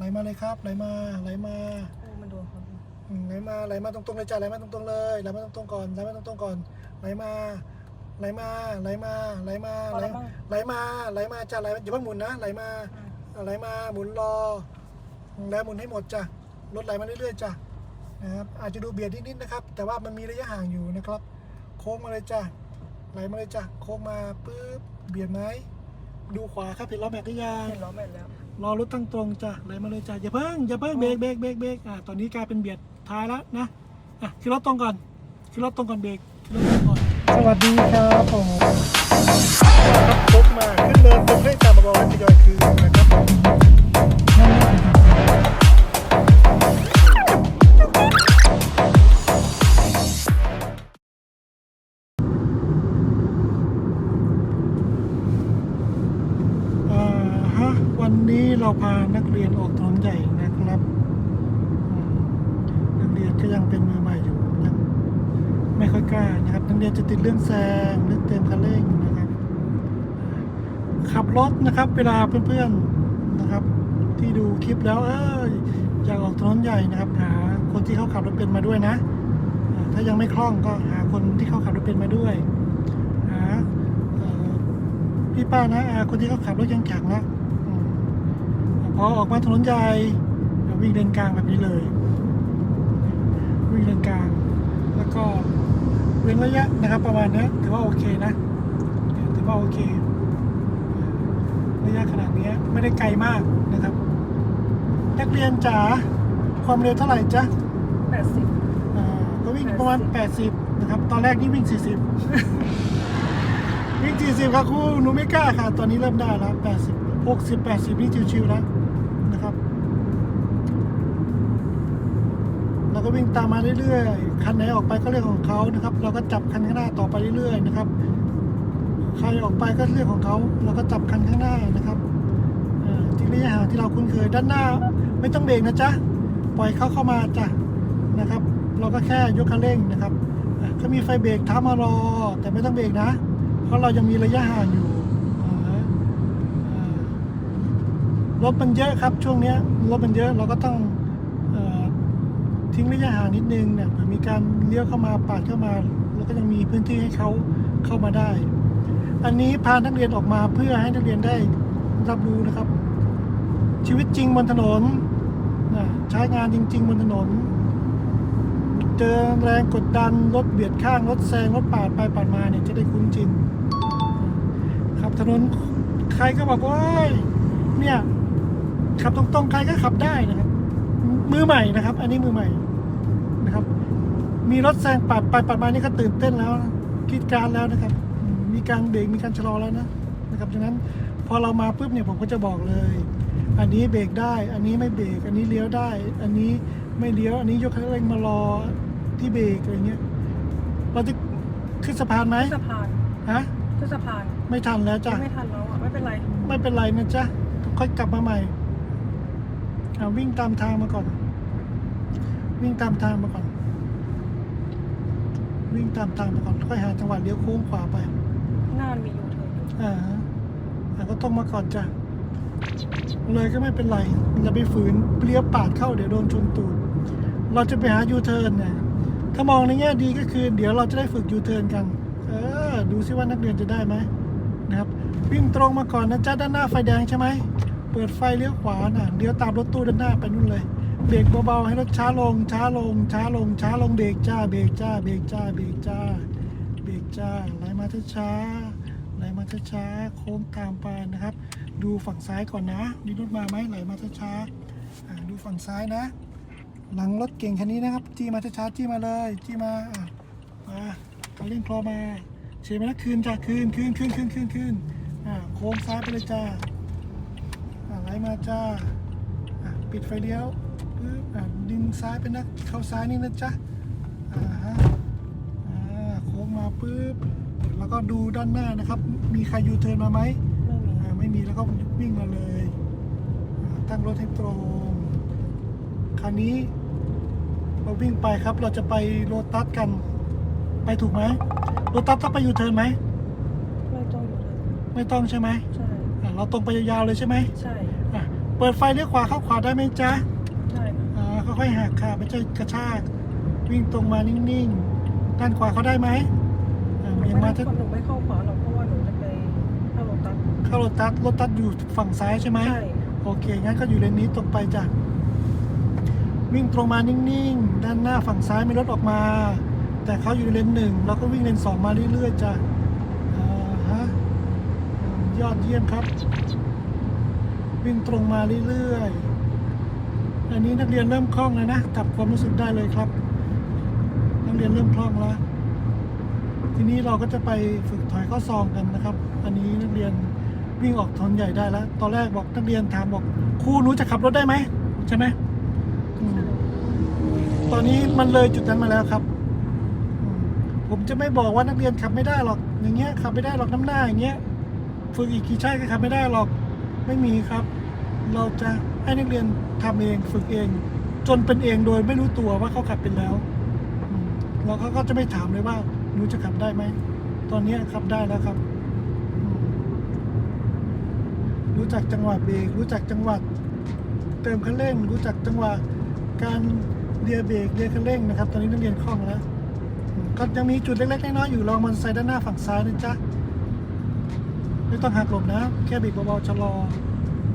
ไหลมาเลยครับไหลมาไหลมาโอ้มันโดนคนอืมไหลมาไหลมาตรงๆเลยจ้ะไหลมาตรงๆเลยไหลมาตรงๆก่อนไหลมาตรงๆก่อนไหลมาไหลมาไหลมาไหลมาไหลไหลมาไหลมาจ้ะไหลอย่าเพิ่งหมุนนะไหลมาไหลมาหมุนรอแล้วหมุนให้หมดจ้ะรถไหลมาเรื่อยๆจ้ะนะครับอาจจะดูเบียดนิดๆนะครับ แต่ว่ามันมีระยะห่างอยู่นะครับ โค้งมาเลยจ้ะไหลมาเลยจ้ะโค้งมาปุ๊บเบียดไหม ดูขวาครับเห็นล้อแม็กก็ยังเห็นล้อแม็กแล้วรอรถตั้งตรงจ้ะไหลมาเลยจ้ะอย่าเพิ่งอย่าเพิ่งเบรกเบรกเบรกเบรกอะตอนนี้กลายเป็นเบียดท้ายแล้วนะอะคือรถตรงก่อนคือรถตรงก่อนเบรกคือรถตรงก่อนสวัสดีครับผมครับพบมาขึ้นเนินตรงให้ตามมาบอกให้ทยอยคืนนะครับ เราพานักเรียนออกถนนใหญ่นะครับนักเรียนก็ยังเป็นมือใหม่อยู่ยังไม่ค่อยกล้านะครับนักเรียนจะติดเรื่องแซงเรื่องเต็มคันเร่งนะครับ ขับรถนะครับ เวลาเพื่อนๆนะครับ ที่ดูคลิปแล้วเอออยากออกถนนใหญ่นะครับหาคนที่เขาขับรถเป็นมาด้วยนะ ถ้ายังไม่คล่องก็หาคนที่เขาขับรถเป็นมาด้วยหาพี่ป้านะอาคนที่เขาขับรถยังแข็งแล้วอืม พอออกมาถนนใหญ่วิ่งเลนกลางแบบนี้เลย วิ่งเลนกลาง แล้วก็เว้นระยะนะครับประมาณนี้ถือว่าโอเคนะถือว่าโอเค ระยะขนาดนี้ไม่ได้ไกลมากนะครับ นักเรียนจ๋าความเร็วเท่าไหร่จ๊ะแปดสิบอ่าก็วิ่งประมาณ 80 นะครับ ตอนแรกนี่วิ่ง 40 วิ่ง 40 ครับครูหนูไม่กล้าค่ะ ตอนนี้เริ่มได้แล้ว 80 60 80 นี่ชิวๆแล้วนะครับ เราก็วิ่งตามมาเรื่อยๆ คันไหนออกไปก็เรื่องของเขานะครับ เราก็จับคันข้างหน้าต่อไปเรื่อยๆนะครับ ใครออกไปก็เรื่องของเขา เราก็จับคันข้างหน้านะครับเอ่ระยะห่างที่เราคุ้นเคยด้านหน้าไม่ต้องเบรกนะจ๊ะ ปล่อยเขาเข้ามาจ้ะนะครับ เราก็แค่ยกคันเร่งนะครับก็มีไฟเบรกท้ามารอ แต่ไม่ต้องเบรกนะ เพราะเรายังมีระยะห่างอยู่รถมันเยอะครับช่วงนี้รถมันเยอะเราก็ต้องเอ่อ ทิ้งระยะห่างนิดนึงเนี่ยเผื่อมีการเลี้ยวเข้ามาปาดเข้ามาเราก็ยังมีพื้นที่ให้เขาเข้ามาได้ อันนี้พานักเรียนออกมาเพื่อให้นักเรียนได้รับรู้นะครับ ชีวิตจริงบนถนนนะใช้งานจริง ๆ บนถนน เจอแรงกดดันรถเบียดข้างรถแซงรถปาดไปปาดมาเนี่ยจะได้คุ้นชินขับถนนใครก็บอกว่ายเนี่ยขับตรงๆใครก็ขับได้นะครับ มือใหม่นะครับ อันนี้มือใหม่นะครับ มีรถแซงปาดไปปาดมานี่ก็ตื่นเต้นแล้วนะคิดการแล้วนะครับ มีการเบรกมีการชะลอแล้วนะนะครับดังนั้นพอเรามาปุ๊บเนี่ยผมก็จะบอกเลย อันนี้เบรกได้ อันนี้ไม่เบรกอันนี้เลี้ยวได้ อันนี้ไม่เลี้ยว อันนี้ยกคันเร่งมารอที่เบรกอะไรเงี้ยเราจะขึ้นสะพานไหมขึ้นสะพานฮะขึ้นสะพานไม่ทันแล้วจ้ะไม่ทันแล้วอะไม่เป็นไร ไม่เป็นไรนะจ๊ะค่อยกลับมาใหม่ เอาวิ่งตามทางมาก่อน วิ่งตามทางมาก่อน วิ่งตามทางมาก่อน ค่อยหาจังหวะเลี้ยวโค้งขวาไปหน้ามันมียูเทิร์นอยู่อ่าฮะอ่าก็ต้องมาก่อนจ้ะ เลยก็ไม่เป็นไรอย่าไปฝืนเลี้ยวปาดเข้าเดี๋ยวโดนชนตูด เราจะไปหายูเทิร์นเนี่ยถ้ามองในแง่ดีก็คือ เดี๋ยวเราจะได้ฝึกยูเทิร์นกัน เออ ดูซิว่านักเรียนจะได้ไหมนะครับ วิ่งตรงมาก่อนนะจ๊ะด้านหน้าไฟแดงใช่ไหม เปิดไฟเลี้ยวขวาน่ะเลี้ยวตามรถตู้ด้านหน้าไปนู่นเลย เบรกเบาๆให้รถช้าลง ช้าลง ช้าลง ช้าลงเบรกจ้า เบรกจ้า เบรกจ้า เบรกจ้า เบรกจ้าไหลมาช้าๆไหลมาช้าๆโค้งตามไปนะครับ ดูฝั่งซ้ายก่อนนะมีรถมาไหมไหลมาช้าๆอ่าดูฝั่งซ้ายนะ หลังรถเก่งคันนี้นะครับ จี้มาช้าๆจี้มาเลยจี้มาอะมาคันเร่งคลอมาเชียร์ไหมนะคืนจ้าคืนคืนคืนคืนคืนคืนอ่าโค้งซ้ายไปเลยจ้าาไหลมาจ้าอะปิดไฟเลี้ยวปึ๊บอะดึงซ้ายไปนะเข้าซ้ายนี่นะจ๊ะอ่าฮะอ่าโค้งมาปึ๊บแล้วก็ดูด้านหน้านะครับ มีใครยูเทิร์นมาไหมไม่มีอ่าไม่มีแล้วก็วิ่งมาเลยอ่าตั้งรถให้ตรงคราวนี้เราวิ่งไปครับ เราจะไปโลตัสกัน ไปถูกไหมโลตัสต้องไปยูเทิร์นไหมไม่ต้องยูเทิร์นไม่ต้องใช่ไหมใช่อ่าเราตรงไปยาวๆเลยใช่ไหมใช่อะ เปิดไฟเลี้ยวขวาเข้าขวาได้ไหมจ๊ะได้ค่ะอ่าค่อยๆหักค่ะไม่ใช่กระชาก วิ่งตรงมานิ่งๆ ด้านขวาเขาได้ไหมอ่าหนูเบี่ยงไม่มาได้จะหนูไม่เข้าขวาหรอกเพราะว่าหนูจะไปเข้าโรตัสเข้ารถตัดรถตัดอยู่ฝั่งซ้ายใช่ไหม ใช่โอเค งั้นก็อยู่เลนนี้ตรงไปจ้ะ วิ่งตรงมานิ่งๆ ด้านหน้าฝั่งซ้ายมีรถออกมา แต่เขาอยู่ในเลนหนึ่งเราก็วิ่งเลนสองมาเรื่อยๆจ้ะอ่าฮะอืมยอดเยี่ยมครับ วิ่งตรงมาเรื่อยๆ อันนี้นักเรียนเริ่มคล่องแล้วนะจับความรู้สึกได้เลยครับ นักเรียนเริ่มคล่องแล้ว ทีนี้เราก็จะไปฝึกถอยข้อซองกันนะครับ อันนี้นักเรียนวิ่งออกถนนใหญ่ได้แล้ว ตอนแรกบอกนักเรียนถามบอกครูหนูจะขับรถได้ไหมใช่ไหมอมตอนนี้มันเลยจุดนั้นมาแล้วครับมผมจะไม่บอกว่านักเรียนขับไม่ได้หรอก อย่างเงี้ยขับไม่ได้หรอกน้ำหน้าอย่างเงี้ยฝึกอีกกี่ชาติก็ขับไม่ได้หรอก ไม่มีครับ เราจะให้นักเรียนทำเองฝึกเอง จนเป็นเองโดยไม่รู้ตัวว่าเขาขับเป็นแล้วเราเขาก็จะไม่ถามเลยว่าหนูจะขับได้ไหมตอนนี้ขับได้แล้วครับ รู้จักจังหวะเบรกรู้จักจังหวะเติมคันเร่ง รู้จักจังหวะการเลียเบรกเลียคันเร่งนะครับ ตอนนี้นักเรียนคล่องแล้วก็ยังมีจุดเล็กๆน้อยๆอยู่ลองมันใส่ด้านหน้าฝั่งซ้ายนะจ๊ะ ไม่ต้องหักหลบนะ แค่บรกเบาๆชะลอ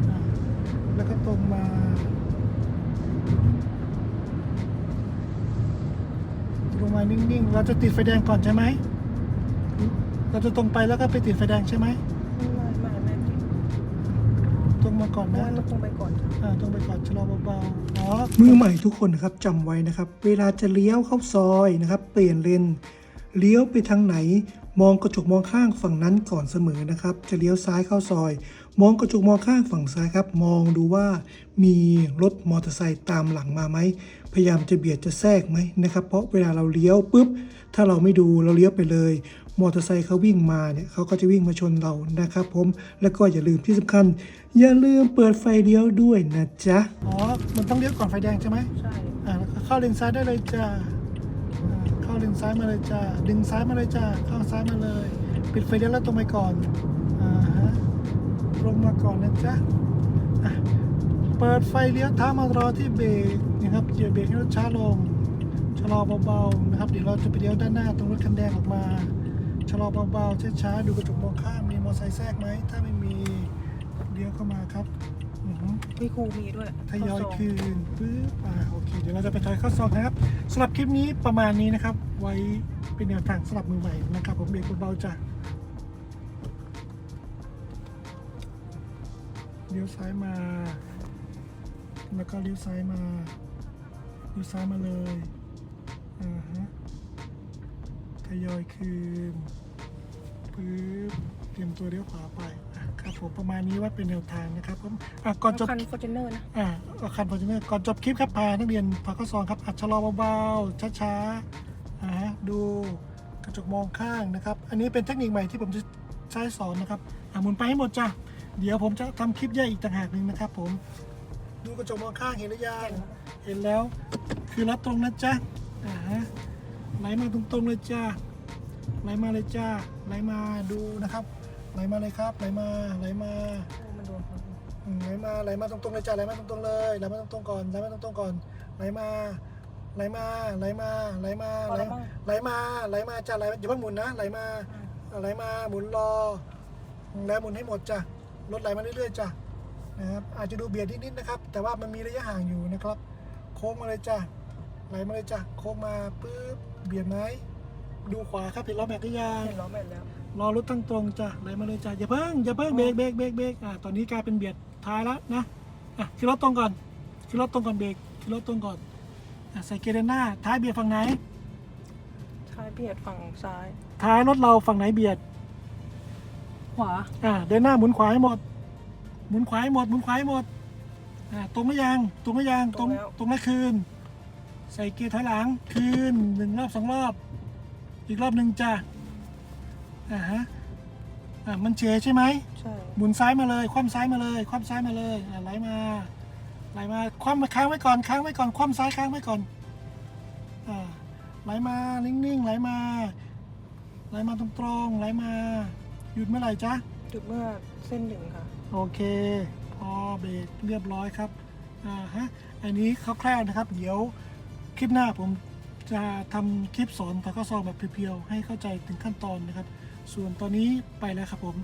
อแล้วก็ตรงมา ตรงมานิ่งๆ เราจะติดไฟแดงก่อนใช่ไหม เราจะตรงไปแล้วก็ไปติดไฟแดงใช่ไหมไม่ไม่ไม่ตรงมาก่อนนะว่าเราตรงไปก่อนอ่าตรงไปก่อนชะลอเบาๆอ๋อมือใหม่ทุกคนนะครับจำไว้นะครับ เวลาจะเลี้ยวเข้าซอยนะครับ เปลี่ยนเลนเลี้ยวไปทางไหน มองกระจกมองข้างฝั่งนั้นก่อนเสมอนะครับ จะเลี้ยวซ้ายเข้าซอย มองกระจกมองข้างฝั่งซ้ายครับ มองดูว่ามีรถมอเตอร์ไซค์ตามหลังมาไหม พยายามจะเบียดจะแทรกไหมนะครับ เพราะเวลาเราเลี้ยวปุ๊บ ถ้าเราไม่ดูเราเลี้ยวไปเลย มอเตอร์ไซค์เขาวิ่งมาเนี่ยเขาก็จะวิ่งมาชนเรานะครับ ผม แล้วก็อย่าลืมที่สำคัญ อย่าลืมเปิดไฟเลี้ยวด้วยนะจ๊ะ อ๋อ มันต้องเลี้ยวก่อนไฟแดงใช่ไหมใช่ อ่าแล้วก็เข้าเลนซ้ายได้เลยจ้าอ่าเข้าเลนซ้ายมาเลยจ้า ดึงซ้ายมาเลยจ้า เข้าซ้ายมาเลย ปิดไฟเลี้ยวแล้วตรงไปก่อน อ่าฮะ ตรงมาก่อนนะจ๊ะอะเปิดไฟเลี้ยวเท้ามารอที่เบรกนะครับเหยียบเบรกให้รถช้าลง ชะลอเบาๆนะครับ เดี๋ยวเราจะไปเลี้ยวด้านหน้าตรงรถคันแดงออกมา ชะลอเบาๆช้าๆ ดูกระจกมองข้างมีมอเตอร์ไซค์แทรกไหม ถ้าไม่มี เลี้ยวเข้ามาครับ อือหือพี่ครูมีด้วยทยอยข้อสบคืนปึ๊บอ่าโอเค เดี๋ยวเราจะไปทอยข้อสอบนะครับสำหรับคลิปนี้ประมาณนี้นะครับ ไว้เป็นแนวทางสำหรับมือใหม่นะครับ ผมเบรกเบาๆจ้ะเลี้ยวซ้ายมา แล้วก็เลี้ยวซ้ายมาเลี้ยวซ้ายมาเลยอ่าฮะทยอยคืนปึ๊บเตรียมตัวเลี้ยวขวาไปอะ ครับผมประมาณนี้ว่าเป็นแนวทางนะครับผมอะก่อนจบคันฟอร์จูเนอร์นะอ่าอาคารพอร์จูเนอร์ก่อนจบคลิปครับพานักเรียนพาข้อสอบครับอัดชะลอเบาๆช้าๆอ่าฮะดูกระจกมองข้างนะครับ อันนี้เป็นเทคนิคใหม่ที่ผมจะใช้สอนนะครับอ่าหมุนไปให้หมดจ้ะเดี๋ยวผมจะทำคลิปแยกอีกต่างหากหนึ่งนะครับ ผมดูกระจกมองข้างเห็นหรือยังเห็นแล้ว คือรับตรงนะจ๊ะอ่าฮะไหลมาตรงๆเลยจ้าไหลมาเลยจ้าไหลมาดูนะครับ ไหลมาเลยครับไหลมาไหลมาโอ้มันโดนคนอืมไหลมาไหลมาตรงๆเลยจ้ะไหลมาตรงๆเลยไหลมาตรงๆก่อนไหลมาตรงๆก่อนไหลมาไหลมาไหลมาไหลมาพอไหลแล้วบ้างไหลมาไหลมาจ้ะไหลอย่าเพิ่งหมุนนะไหลมาไหลมาหมุนรอ แล้วหมุนให้หมดจ้ะรถไหลมาเรื่อยๆจ้ะนะครับอาจจะดูเบียดนิดๆนะครับ แต่ว่ามันมีระยะห่างอยู่นะครับ โค้งมาเลยจ้ะไหลมาเลยจ้ะโค้งมาปุ๊บเบียดไหมดูขวาครับเห็นล้อแม็กหรือยังเห็นล้อแม่นแล้ว รอรถตั้งตรงจ้ะไหลมาเลยจ้ะอย่าเพิ่งอย่าเพิ่งเบรกเบรกเบรกเบรกอ่าตอนนี้กลายเป็นเบียดท้ายแล้วนะอะขึ้นรถตรงก่อนขึ้นรถตรงก่อนเบรกขึ้นรถตรงก่อนอะใส่เกียร์เดินหน้าท้ายเบียดฝั่งไหน ท้ายเบียดฝั่งซ้าย ท้ายรถเราฝั่งไหนเบียดขวา อ่าเดินหน้าหมุนขวาให้หมด หมุนขวาให้หมดหมุนขวาให้หมดอ่าตรงไม่ยังตรงไม่ยังตรงตรงแล้วคืน ใส่เกียร์ถอยหลังคืนหนึ่งรอบสองรอบ อีกรอบหนึ่งจ้ะ อ่าฮะอ่ามันเฉยใช่ไหมใช่หมุนซ้ายมาเลย คว่ำซ้ายมาเลย คว่ำซ้ายมาเลยอะไหลมาไหลมาคว่ำมาค้างไว้ก่อนค้างไว้ก่อนคว่ำซ้ายค้างไว้ก่อนอ่าไหลมานิ่งๆไหลมาไหลมาตรงๆไหลมา หยุดเมื่อไหร่จ๊ะจุดเมื่อเส้นหนึ่งค่ะ โอเค พอเบรกเรียบร้อยครับอ่าฮะอันนี้คร่าวๆนะครับ เดี๋ยวคลิปหน้าผมจะทำคลิปสอนถอยเข้าซองแบบเพียวๆให้เข้าใจถึงขั้นตอนนะครับ ส่วนตอนนี้ไปแล้วครับผม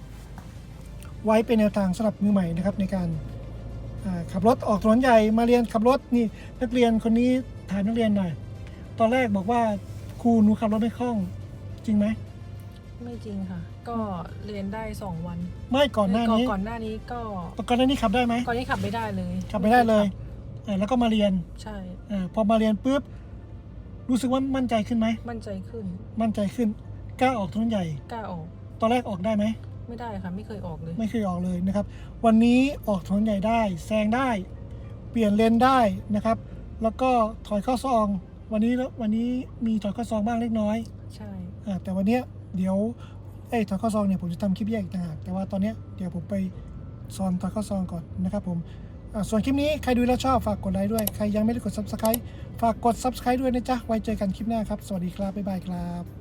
ไว้เป็นแนวทางสำหรับมือใหม่นะครับในการอ่าขับรถออกถนนใหญ่มาเรียนขับรถนี่นักเรียนคนนี้ถามนักเรียนหน่อย ตอนแรกบอกว่าครูหนูขับรถไม่คล่อง จริงไหมไม่จริงค่ะ ก็เรียนได้สองวัน ไม่ก่อนหน้านี้ก่อนหน้านี้ก็ก่อนหน้านี้ขับได้ไหมก่อนนี้ขับไม่ได้เลย ขับไม่ได้เลยเออแล้วก็มาเรียนใช่เออพอมาเรียนปุ๊บรู้สึกว่ามั่นใจขึ้นไหมมั่นใจขึ้น มั่นใจขึ้น กล้าออกถนนใหญ่ กล้าออก ตอนแรกออกได้ไหม ไม่ได้ค่ะ ไม่เคยออกเลย ไม่เคยออกเลยนะครับ วันนี้ออกถนนใหญ่ได้ แซงได้ เปลี่ยนเลนได้นะครับ แล้วก็ถอยเข้าซอง วันนี้วันนี้มีถอยเข้าซองบ้างเล็กน้อย ใช่อ่าแต่วันเนี้ยเดี๋ยวไอ้ยถอยเข้าซองเนี่ยผมจะทำคลิปแยกอีกต่างหากแต่ว่าตอนเนี้ยเดี๋ยวผมไปสอนถอยเข้าซองก่อนนะครับผมอ่าส่วนคลิปนี้ใครดูแล้วชอบฝากกดไลค์ด้วย ใครยังไม่ได้กด subscribe ฝากกด subscribe ด้วยนะจ๊ะ ไว้เจอกันคลิปหน้าครับ สวัสดีครับ บ๊ายบายครับ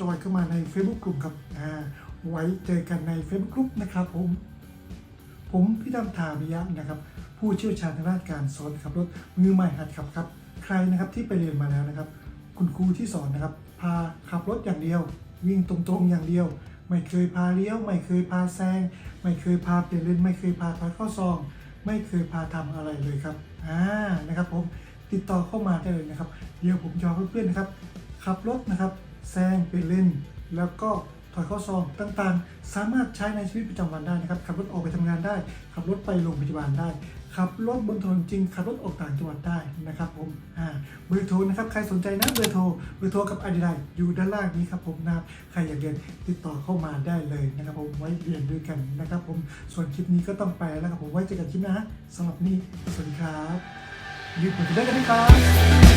จอยเข้ามาใน Facebook กลุ่มครับอ่าไว้เจอกันใน Facebook กลุ่มนะครับผม ผมพี่ดำถามิยะนะครับ ผู้เชี่ยวชาญด้านการสอนขับรถมือใหม่หัดขับครับ ใครนะครับที่ไปเรียนมาแล้วนะครับ คุณครูที่สอนนะครับ พาขับรถอย่างเดียว วิ่งตรงๆอย่างเดียว ไม่เคยพาเลี้ยว ไม่เคยพาแซง ไม่เคยพาเปลี่ยนเลนไม่เคยพาถอยเข้าซอง ไม่เคยพาทำอะไรเลยครับอ่านะครับผมติดต่อเข้ามาได้เลยนะครับ เดี๋ยวผมจะเอาเพื่อนๆนะครับขับรถนะครับ แซงเป็นเล่น แล้วก็ถอยข้าซองต่างๆ สามารถใช้ในชีวิตประจำวันได้นะครับขับรถออกไปทำงานได้ ขับรถไปโรงพยาบาลได้ขับรถบนถนนจริงขับรถออกต่างจังหวัดได้นะครับผมอ่าเบอร์โทรนะครับใครสนใจนะเบอร์โทรเบอร์โทรกับอดีไลอยู่ด้านล่างนี้ครับผมนะครับใครอยากเรียนติดต่อเข้ามาได้เลยนะครับผมไว้เรียนด้วยกันนะครับผมส่วนคลิปนี้ก็ต้องไปแล้วครับผมไว้เจอกันคลิปหน้าสำหรับนี้สวัสดีครับยืดมือกันได้กันไหมครับ